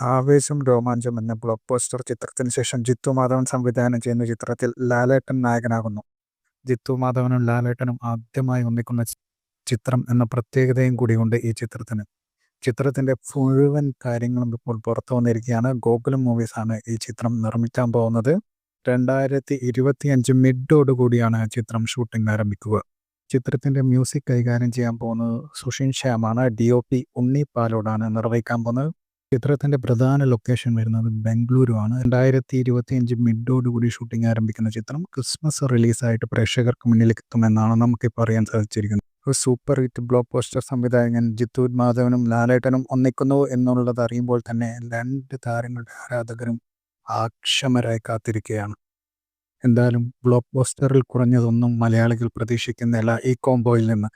ആവേശം രോമാഞ്ചം എന്ന block poster ചിത്രത്തിന് ശേഷം ജിത്തു മാധവൻ സംവിധാനം ചെയ്യുന്ന ചിത്രത്തിൽ ലാലേട്ടൻ നായകനാകുന്നു. ജിത്തു മാധവനും ലാലേട്ടനും ആദ്യമായി ഒന്നിക്കുന്ന ചിത്രം എന്ന പ്രത്യേകതയും കൂടിയുണ്ട് ഈ ചിത്രത്തിന്. ചിത്രത്തിന്റെ മുഴുവൻ കാര്യങ്ങളും ഇപ്പോൾ പുറത്തു വന്നിരിക്കുകയാണ്. ഗോകുലം മൂവീസ് ആണ് ഈ ചിത്രം നിർമ്മിക്കാൻ പോകുന്നത്. രണ്ടായിരത്തി മിഡോട് കൂടിയാണ് ചിത്രം ഷൂട്ടിംഗ് ആരംഭിക്കുക. ചിത്രത്തിന്റെ മ്യൂസിക് കൈകാര്യം ചെയ്യാൻ പോകുന്നത് സുഷിൻ ശ്യാമാണ്. ഡി ഒ പി ഉണ്ണി പാലോടാണ് നിർവഹിക്കാൻ പോകുന്നത്. ചിത്രത്തിന്റെ പ്രധാന ലൊക്കേഷൻ വരുന്നത് ബംഗളൂരു ആണ് രണ്ടായിരത്തി ഇരുപത്തിയഞ്ച് മിഡോടുകൂടി ഷൂട്ടിംഗ് ആരംഭിക്കുന്ന ചിത്രം ക്രിസ്മസ് റിലീസായിട്ട് പ്രേക്ഷകർക്ക് മുന്നിലേക്ക് എത്തുമെന്നാണ് നമുക്കിപ്പോൾ അറിയാൻ സാധിച്ചിരിക്കുന്നത്. ഒരു സൂപ്പർ ഹിറ്റ് ബ്ലോക്ക് പോസ്റ്റർ സംവിധായകൻ ജിത്തൂർ മാധവനും ലാലേട്ടനും ഒന്നിക്കുന്നു എന്നുള്ളത് അറിയുമ്പോൾ തന്നെ രണ്ട് താരങ്ങളുടെ ആരാധകരും ആക്ഷമരായി കാത്തിരിക്കുകയാണ്. എന്തായാലും ബ്ലോക്ക് പോസ്റ്ററിൽ കുറഞ്ഞതൊന്നും മലയാളികൾ പ്രതീക്ഷിക്കുന്നില്ല ഈ കോംബോയിൽ നിന്ന്.